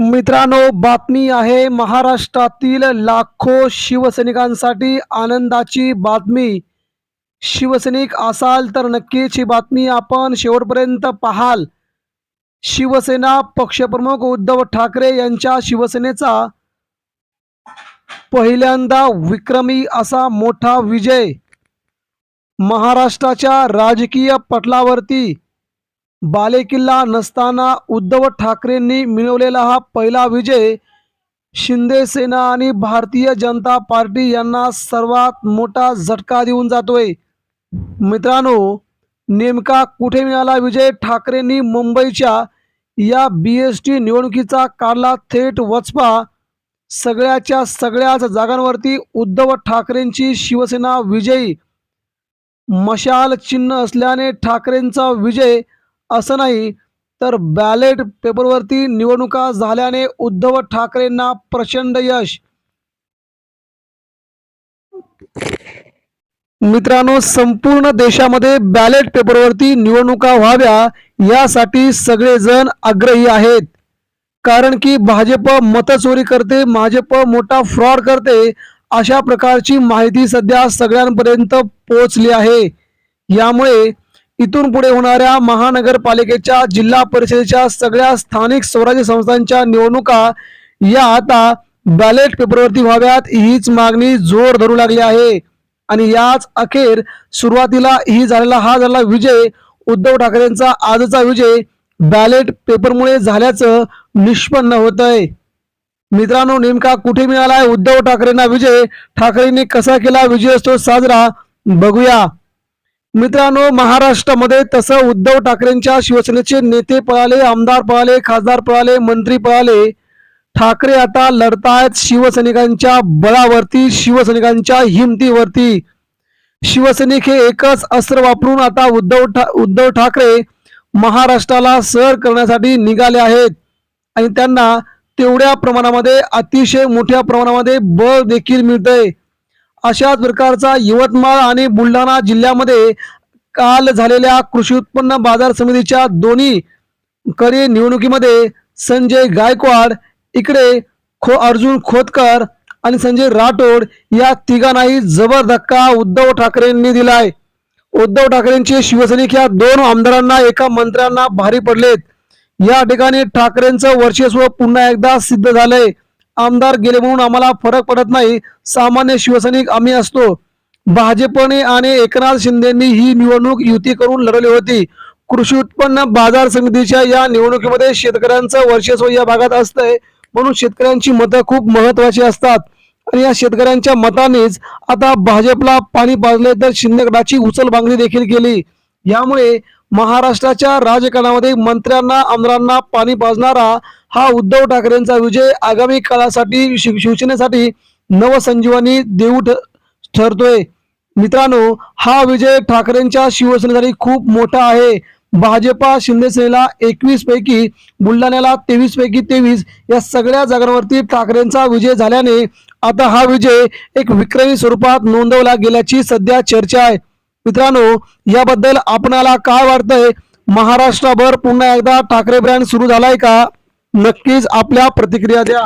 मित्रांनो बातमी आहे महाराष्ट्रातील लाखो शिवसैनिकांसाठी आनंदाची बातमी. शिवसैनिक असाल तर नक्कीच ही बातमी आपण शेवटपर्यंत पाहाल. शिवसेना पक्षप्रमुख उद्धव ठाकरे यांच्या शिवसेनेचा पहिल्यांदा विक्रमी असा मोठा विजय. महाराष्ट्राच्या राजकीय पटलावरती बालेकिल्ला नसताना उद्धव ठाकरेंनी मिळवलेला हा पहिला विजय शिंदे सेना आणि भारतीय जनता पार्टी यांना सर्वात मोठा झटका देऊन जातोय. मित्रांनो नेमका कुठे मिळाला विजय? ठाकरेंनी मुंबईच्या या बी एस टी निवडणुकीचा काढला थेट वचपा. सगळ्याच्या सगळ्याच जागांवरती उद्धव ठाकरेंची शिवसेना विजयी. मशाल चिन्ह असल्याने ठाकरेंचा विजय असं नाही तर बॅलेट पेपरवरती निवडणुका झाल्याने उद्धव ठाकरेंना प्रचंड यश. मित्रांनो संपूर्ण देशामध्ये बॅलेट पेपरवरती निवडणुका व्हाव्या यासाठी सगळेजण आग्रही आहेत. कारण की भाजप मतचोरी करते भाजप मोठा फ्रॉड करते अशा प्रकारची माहिती सध्या सगळ्यांपर्यंत पोहोचली आहे. यामुळे इथून पुढे होणाऱ्या महानगरपालिकेच्या जिल्हा परिषदेच्या सगळ्या स्थानिक स्वराज्य संस्थांच्या निवडणुका या आता बॅलेट पेपरवरती व्हाव्यात. हीच मागणी जोर धरू लागली आहे. आणि याच अखेर सुरुवातीला ही झालेला हा झाला विजय उद्धव ठाकरेंचा आजचा विजय बॅलेट पेपरमुळे झाल्याचं निष्पन्न होत आहे मित्रांनो नेमका कुठे मिळाला आहे उद्धव ठाकरेंना विजय. ठाकरेंनी कसा केला? विजयोत्सव साजरा. बघूया. मित्रांनो महाराष्ट्रामध्ये तसं उद्धव ठाकरेंच्या शिवसेनेचे नेते पळाले आमदार पळाले खासदार पळाले मंत्री पळाले. ठाकरे आता लढतायत शिवसैनिकांच्या बळावरती शिवसैनिकांच्या हिमतीवरती. शिवसैनिक हे एकच अस्त्र वापरून आता उद्धव ठा उद्धव ठाकरे महाराष्ट्राला सर करण्यासाठी निघाले आहेत. आणि त्यांना तेवढ्या प्रमाणामध्ये अतिशय मोठ्या प्रमाणामध्ये बळ देखील मिळतंय. अशाच प्रकारचा यवतमाळ आणि बुलढाणा जिल्ह्यामध्ये काल झालेल्या कृषी उत्पन्न बाजार समितीच्या दोन्ही करी निवडणुकीमध्ये संजय गायकवाड इकडे खो अर्जुन खोतकर आणि संजय राठोड या तिघांनाही जबर धक्का उद्धव ठाकरेंनी दिलाय. उद्धव ठाकरेंचे शिवसैनिक या दोन आमदारांना एका मंत्र्यांना भारी पडलेत. या ठिकाणी ठाकरेंचं वर्चस्व पुन्हा एकदा सिद्ध झालंय. आमदार गेले म्हणून आम्हाला फरक पडत नाही. सामान्य शिवसैनिक आम्ही असतो. भाजपने आणि एकनाथ शिंदेनी ही निवडणूक युती करून लढवली होती. कृषी उत्पन्न बाजार समितीच्या या निवडणुकीमध्ये शेतकऱ्यांचं वर्चस्व या भागात असतंय. म्हणून शेतकऱ्यांची मतं खूप महत्वाची असतात. आणि या शेतकऱ्यांच्या मतानेच आता भाजपला पाणी पाजले तर शिंदेगडाची उचलबांगणी देखील केली. यामुळे महाराष्ट्राच्या राजकारणामध्ये मंत्र्यांना आमदारांना पाणी पाजणारा हा उद्धव ठाकरेंचा विजय आगामी काळासाठी शिव शिवसेनेसाठी नवसंजीवनी देऊ ठ- ठरतोय. मित्रांनो हा विजय ठाकरेंच्या शिवसेनेसाठी खूप मोठा आहे. भाजपा शिंदेसेनेला एकवीस पैकी बुलढाण्याला तेवीस पैकी तेवीस या सगळ्या जागांवरती ठाकरेंचा विजय झाल्याने आता हा विजय एक विक्रमी स्वरूपात नोंदवला गेल्याची सध्या चर्चा आहे. मित्रांनो याबद्दल आपणाला काय वाटतंय? महाराष्ट्रभर पुन्हा एकदा ठाकरे ब्रँड सुरू झालाय का? नक्कीच आपल्या प्रतिक्रिया द्या.